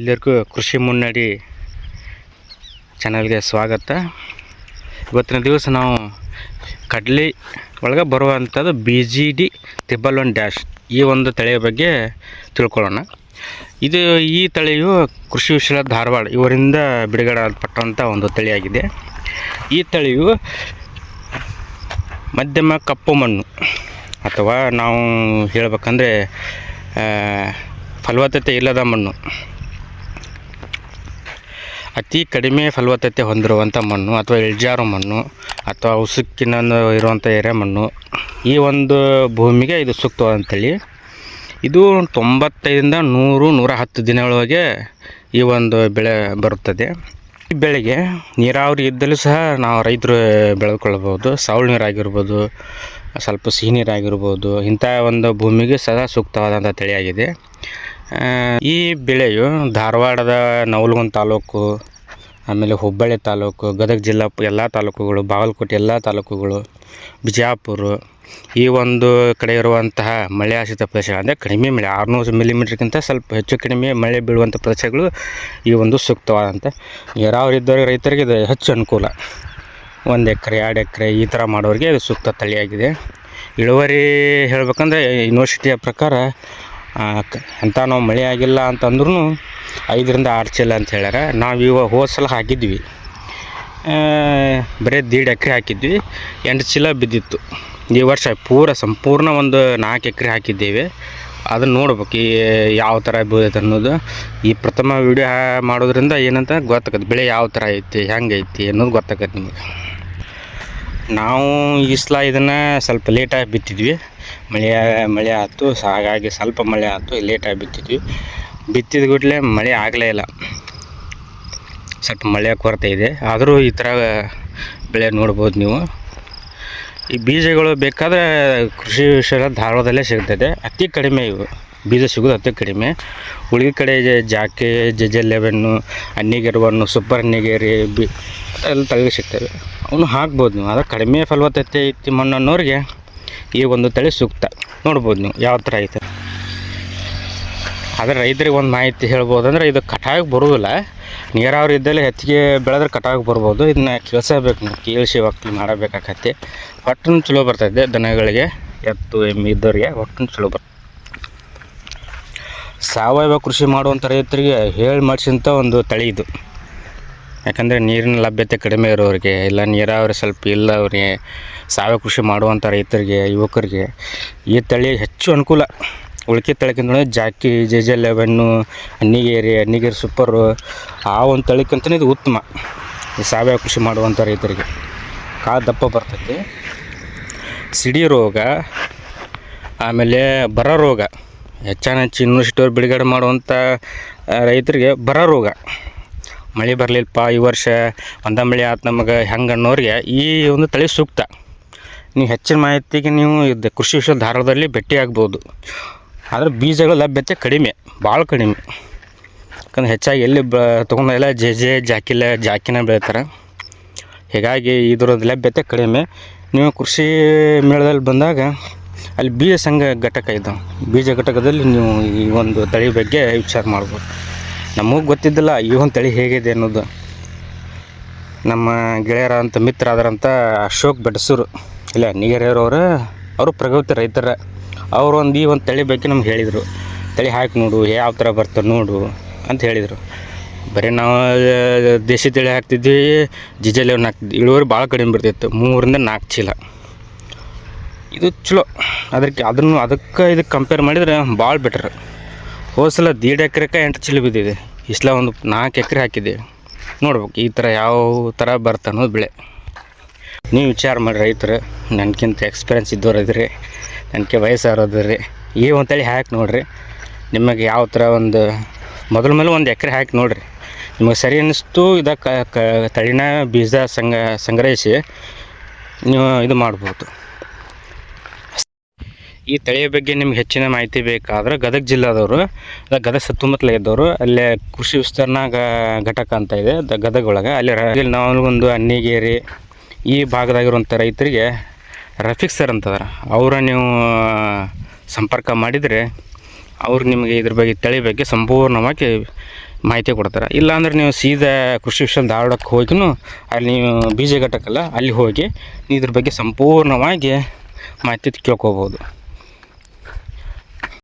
ಎಲ್ಲರಿಗೂ ಕೃಷಿ ಮುನ್ನಡಿ ಚಾನಲ್ಗೆ ಸ್ವಾಗತ. ಇವತ್ತಿನ ದಿವಸ ನಾವು ಕಡಲೆ ಒಳಗೆ ಬರುವಂಥದ್ದು B G D triple one dash ಈ ಒಂದು ತಳಿಯ ಬಗ್ಗೆ ತಿಳ್ಕೊಳ್ಳೋಣ. ಇದು ಈ ತಳಿಯು ಕೃಷಿ ವಿಶ್ವ ಧಾರವಾಡ ಇವರಿಂದ ಬಿಡುಗಡೆಪಟ್ಟಂಥ ಒಂದು ತಳಿಯಾಗಿದೆ. ಈ ತಳಿಯು ಮಧ್ಯಮ ಕಪ್ಪು ಮಣ್ಣು ಅಥವಾ ನಾವು ಹೇಳಬೇಕಂದ್ರೆ ಫಲವತ್ತತೆ ಇಲ್ಲದ ಮಣ್ಣು. ಅತಿ ಕಡಿಮೆ ಫಲವತ್ತತೆ ಹೊಂದಿರುವಂಥ ಮಣ್ಣು ಅಥವಾ ಇಳ್ಜಾರು ಮಣ್ಣು ಅಥವಾ ಉಸುಕಿನ ಇರುವಂಥ ಎರೆಮಣ್ಣು ಈ ಒಂದು ಭೂಮಿಗೆ ಇದು ಸೂಕ್ತವಾದಂಥೇಳಿ ಇದು ತೊಂಬತ್ತೈದರಿಂದ ನೂರು ನೂರ ಹತ್ತು ದಿನಗಳೊಳಗೆ ಈ ಒಂದು ಬೆಳೆ ಬರುತ್ತದೆ. ಈ ಬೆಳೆಗೆ ನೀರಾವರಿ ಇದ್ದಲ್ಲೂ ಸಹ ನಾವು ರೈತರು ಬೆಳೆದುಕೊಳ್ಳಬಹುದು. ಸಾವಳು ನೀರಾಗಿರ್ಬೋದು ಸ್ವಲ್ಪ ಸಿಹಿ ನೀರಾಗಿರ್ಬೋದು ಇಂಥ ಒಂದು ಭೂಮಿಗೆ ಸದಾ ಸೂಕ್ತವಾದಂಥ ತಳಿಯಾಗಿದೆ. ಈ ಬೆಳೆಯು ಧಾರವಾಡದ ನವಲಗುಂದ ತಾಲೂಕು, ಆಮೇಲೆ ಹುಬ್ಬಳ್ಳಿ ತಾಲೂಕು, ಗದಗ ಜಿಲ್ಲಾ ಎಲ್ಲ ತಾಲೂಕುಗಳು, ಬಾಗಲಕೋಟೆ ಎಲ್ಲ ತಾಲೂಕುಗಳು, ಬಿಜಾಪುರ, ಈ ಒಂದು ಕಡೆ ಇರುವಂತಹ ಮಳೆ ಆಶ್ರಿತ ಪ್ರದೇಶ ಅಂದರೆ ಕಡಿಮೆ ಮಳೆ, ಆರುನೂರು ಮಿಲಿಮೀಟ್ರ್ಗಿಂತ ಸ್ವಲ್ಪ ಹೆಚ್ಚು ಕಡಿಮೆ ಮಳೆ ಬೀಳುವಂಥ ಪ್ರದೇಶಗಳು ಈ ಒಂದು ಸೂಕ್ತವಾದಂಥ ನೀರಾವರಿ ಇದ್ದವ್ರಿಗೆ ರೈತರಿಗೆ ಇದು ಹೆಚ್ಚು ಅನುಕೂಲ. ಒಂದು ಎಕರೆ, ಎರಡು ಎಕರೆ ಈ ಥರ ಮಾಡೋರಿಗೆ ಇದು ಸೂಕ್ತ ತಳಿಯಾಗಿದೆ ಇಳುವರಿ ಹೇಳ್ಬೇಕಂದ್ರೆ ಯೂನಿವರ್ಸಿಟಿಯ ಪ್ರಕಾರ ಅಂತ ನಾವು ಮಳೆ ಆಗಿಲ್ಲ ಅಂತಂದ್ರೂ ಐದರಿಂದ ಆರು ಚೀಲ ಅಂತ ಹೇಳ್ಯಾರ. ನಾವು ಇವಾಗ ಹೋದ ಸಲ ಹಾಕಿದ್ವಿ ಬರೀ ದೀಡ್ ಎಕರೆ ಹಾಕಿದ್ವಿ. ಎಂಟು ಚೀಲ ಬಿದ್ದಿತ್ತು. ಈ ವರ್ಷ ಪೂರ ಸಂಪೂರ್ಣ ಒಂದು ನಾಲ್ಕು ಎಕರೆ ಹಾಕಿದ್ದೇವೆ. ಅದನ್ನು ನೋಡ್ಬೇಕು ಈ ಯಾವ ಥರ ಬೀಳೈತೆ ಅನ್ನೋದು. ಈ ಪ್ರಥಮ ವಿಡಿಯೋ ಮಾಡೋದ್ರಿಂದ ಏನಂತ ಗೊತ್ತಾಗತ್ತೆ. ಬೆಳೆ ಯಾವ ಥರ ಐತಿ, ಹೆಂಗೆ ಐತಿ ಅನ್ನೋದು ಗೊತ್ತಾಗತ್ತೆ ನಿಮಗೆ. ನಾವು ಈ ಸಲ ಇದನ್ನು ಸ್ವಲ್ಪ ಲೇಟಾಗಿ ಬಿತ್ತಿದ್ವಿ. ಮಳೆ ಮಳೆ ಆಯ್ತು ಹಾಗಾಗಿ ಸ್ವಲ್ಪ ಮಳೆ ಆಯ್ತು ಲೇಟಾಗಿ ಬಿತ್ತಿದ್ವಿ ಬಿತ್ತಿದ ಕೂಡಲೇ ಮಳೆ ಆಗಲೇ ಇಲ್ಲ. ಸ್ವಲ್ಪ ಮಳೆ ಕೊರತೆ ಇದೆ. ಆದರೂ ಈ ಥರ ಬೆಳೆ ನೋಡ್ಬೋದು ನೀವು. ಈ ಬೀಜಗಳು ಬೇಕಾದರೆ ಕೃಷಿ ವಿಷಯ ಧಾರವಾಡದಲ್ಲೇ ಸಿಗ್ತದೆ. ಅತಿ ಕಡಿಮೆ ಇವು. ಬೀಜ ಸಿಗೋದು ಅತಿ ಕಡಿಮೆ. ಉಳಿದ ಕಡೆ ಜಾಕೆ ಜಜೆ ಲೆವೆನ್ನು ಅನ್ನಿಗೆರವನ್ನು ಸೂಪರ್ ಅನ್ನಿಗೇರಿ ಬಿ ಎಲ್ಲ ತಳಿ ಸಿಗ್ತವೆ. ಅವನು ಹಾಕ್ಬೋದು ನೀವು. ಆದರೆ ಕಡಿಮೆ ಫಲವತ್ತತೆ ಇತ್ತು ಮಣ್ಣು ಅನ್ನೋರಿಗೆ ಈ ಒಂದು ತಳಿ ಸೂಕ್ತ. ನೋಡ್ಬೋದು ನೀವು ಯಾವ ಥರ ಐತೆ. ಆದರೆ ರೈತರಿಗೆ ಒಂದು ಮಾಹಿತಿ ಹೇಳ್ಬೋದು ಅಂದರೆ ಇದು ಕಟಾವಿಗೆ ಬರೋದಿಲ್ಲ ನೀರಾವರಿ ಇದ್ದಲ್ಲಿ ಹೆಚ್ಚಿಗೆ ಬೆಳೆದ್ರೆ ಕಟಾಯಕ್ಕೆ ಬರ್ಬೋದು. ಇದನ್ನ ಕೇಳಿಸಬೇಕು ನೀವು. ಕೇಳಿಸಿ ಒಕ್ಕಲು ಮಾಡಬೇಕಾಗತ್ತೆ. ಒಟ್ಟು ಚಲೋ ಬರ್ತೈತೆ ದನಗಳಿಗೆ. ಎತ್ತು, ಎಮ್ಮೆ ಇದ್ದವ್ರಿಗೆ ಒಟ್ಟು ಚಲೋ ಬರ್ತದೆ ಸಾವಯವ ಕೃಷಿ ಮಾಡುವಂಥ ರೈತರಿಗೆ ಹೇಳಿ ಮಾಡಿಸಿದಂಥ ಒಂದು ತಳಿ ಇದು. ಯಾಕಂದರೆ ನೀರಿನ ಲಭ್ಯತೆ ಕಡಿಮೆ ಇರೋರಿಗೆ, ಇಲ್ಲ ನೀರಾವರಿ ಸ್ವಲ್ಪ ಇಲ್ಲ ಅವ್ರಿಗೆ ಸಾವಯವ ಕೃಷಿ ಮಾಡುವಂಥ ರೈತರಿಗೆ, ಯುವಕರಿಗೆ ಈ ತಳಿ ಹೆಚ್ಚು ಅನುಕೂಲ. ಉಳ್ಕೆ ತಳಿಕ್ಕಿಂತ Jaki J J eleven Annigeri Annigeri super, ಆ ಒಂದು ತಳಿಕಂತಲೇ ಇದು ಉತ್ತಮ. ಈ ಸಾವಯವ ಕೃಷಿ ಮಾಡುವಂಥ ರೈತರಿಗೆ. ಕಾ ದಪ್ಪ ಬರ್ತೈತಿ. ಸಿಡಿ ರೋಗ, ಆಮೇಲೆ ಬರ ರೋಗ. ಹೆಚ್ಚಾನ ಹೆಚ್ಚು ಯೂನಿವರ್ಸಿಟಿಯವ್ರು ಬಿಡುಗಡೆ ಮಾಡುವಂಥ ರೈತರಿಗೆ ಬರ ರೋಗ. ಮಳೆ ಬರಲಿಲ್ಲಪ್ಪ ಈ ವರ್ಷ ಒಂದ ಮಳೆ ಆತು ನಮಗೆ ಹೆಂಗೆ ಅನ್ನೋರಿಗೆ ಈ ಒಂದು ತಳಿ ಸೂಕ್ತ. ನೀವು ಹೆಚ್ಚಿನ ಮಾಹಿತಿಗೆ ನೀವು ಇದು ಕೃಷಿ ವಿಶ್ವ ಧಾರವಾಡದಲ್ಲಿ ಭೇಟಿ ಆಗ್ಬೋದು. ಆದರೆ ಬೀಜಗಳ ಲಭ್ಯತೆ ಕಡಿಮೆ ಭಾಳ ಕಡಿಮೆ. ಯಾಕಂದ್ರೆ ಹೆಚ್ಚಾಗಿ ಎಲ್ಲಿ ಬ ತೊಗೊಂಡೆಲ್ಲ ಜೆ ಜೆ ಜಾಕಿಲ್ಲ ಜಾಕಿನ ಬೆಳಿತಾರೆ. ಹೀಗಾಗಿ ಇದ್ರದ್ದು ಲಭ್ಯತೆ ಕಡಿಮೆ. ನೀವು ಕೃಷಿ ಮೇಳದಲ್ಲಿ ಬಂದಾಗ ಅಲ್ಲಿ ಬೀಜ ಸಂಘ ಘಟಕ ಇದ್ದಾವೆ ಬೀಜ ಘಟಕದಲ್ಲಿ ನೀವು ಈ ಒಂದು ತಳಿ ಬಗ್ಗೆ ವಿಚಾರ ಮಾಡ್ಬೋದು. ನಮಗೆ ಗೊತ್ತಿದ್ದಿಲ್ಲ ಒಂದು ತಳಿ ಹೇಗಿದೆ ಅನ್ನೋದು. ನಮ್ಮ ಗೆಳೆಯರ ಅಂತ ಮಿತ್ರ ಆದರಂಥ ಅಶೋಕ್ ಬೆಡಸೂರು, ಇಲ್ಲ ನಿಗರಿಯರವರು ಅವರು ಪ್ರಗತಿ ರೈತರ. ಅವರು ಒಂದು ಈ ಒಂದು ತಳಿ ಬಗ್ಗೆ ನಮ್ಗೆ ಹೇಳಿದರು. ತಳಿ ಹಾಕಿ ನೋಡು, ಯಾವ ಥರ ಬರ್ತದೆ ನೋಡು ಅಂತ ಹೇಳಿದರು. ಬರೀ ನಾವು ದೇಶಿ ತಳಿ ಹಾಕ್ತಿದ್ವಿ, ಜಿಜೆಲೆ ಹಾಕ್ತಿದ್ವಿ. ಇಳುವರಿ ಭಾಳ ಕಡಿಮೆ ಬರ್ತಿತ್ತು ಮೂರಿಂದ ನಾಲ್ಕು ಚೀಲ. ಇದು ಚಲೋ. ಅದಕ್ಕೆ ಅದನ್ನು, ಅದಕ್ಕೆ ಇದಕ್ಕೆ ಕಂಪೇರ್ ಮಾಡಿದರೆ ಭಾಳ ಬೆಟರ್ ಹೋದ ಸಲ ದೀಡ್ ಎಕರೆಗೆ ಎಂಟು ಚಿಲು ಬಿದ್ದಿದೆ. ಇಸ್ಲ ಒಂದು ನಾಲ್ಕು ಎಕರೆ ಹಾಕಿದ್ದೀವಿ ನೋಡ್ಬೇಕು ಈ ಥರ ಯಾವ ಥರ ಬರ್ತ ಅನ್ನೋದು ಬೆಳೆ. ನೀವು ವಿಚಾರ ಮಾಡಿ ರೈತರು ನನಗಿಂತ ಎಕ್ಸ್ಪೀರಿಯನ್ಸ್ ಇದ್ದವ್ರು ಇದ್ರಿ ನನಗೆ ವಯಸ್ಸಾರೋದ್ರಿ ಈ ಅಂತೇಳಿ ತಳಿ ಹಾಕಿ ನೋಡಿರಿ. ನಿಮಗೆ ಯಾವ ಥರ ಒಂದು, ಮೊದಲ ಮೇಲೆ ಒಂದು ಎಕರೆ ಹಾಕಿ ನೋಡಿರಿ. ನಿಮಗೆ ಸರಿ ಅನ್ನಿಸ್ತು ಇದಕ್ಕೆ ತಳಿನ ಬೀಜ ಸಂಗ ಸಂಗ್ರಹಿಸಿ ನೀವು ಇದು ಮಾಡ್ಬೋದು. ಈ ತಳಿಯ ಬಗ್ಗೆ ನಿಮ್ಗೆ ಹೆಚ್ಚಿನ ಮಾಹಿತಿ ಬೇಕಾದ್ರೆ ಗದಗ ಜಿಲ್ಲಾದವರು ಗದಗ ಸುತ್ತಮುತ್ತಲ ಇದ್ದವರು, ಅಲ್ಲೇ ಕೃಷಿ ವಿಸ್ತರಣಾ ಘಟಕ ಅಂತ ಇದೆ ಗದಗ ಒಳಗೆ. ಅಲ್ಲಿ ನಾವು ಒಂದು ಅನ್ನಿಗೇರಿ ಈ ಭಾಗದಾಗಿರುವಂಥ ರೈತರಿಗೆ ರಫಿಕ್ ಸರ್ ಅಂತದಾರ. ಅವರ ನೀವು, ಸಂಪರ್ಕ ಮಾಡಿದರೆ ಅವ್ರು ನಿಮಗೆ ಇದ್ರ ಬಗ್ಗೆ, ತಳಿ ಬಗ್ಗೆ ಸಂಪೂರ್ಣವಾಗಿ ಮಾಹಿತಿ ಕೊಡ್ತಾರೆ. ಇಲ್ಲಾಂದ್ರೆ ನೀವು ಸೀದಾ ಕೃಷಿ ವಿಷಯ ಧಾರವಾಡಕ್ಕೆ ಹೋಗಿನೂ, ಅಲ್ಲಿ ನೀವು ಬೀಜ ಘಟಕಲ್ಲ ಅಲ್ಲಿ ಹೋಗಿ ಇದ್ರ ಬಗ್ಗೆ ಸಂಪೂರ್ಣವಾಗಿ ಮಾಹಿತಿ ಕೇಳ್ಕೊಬೋದು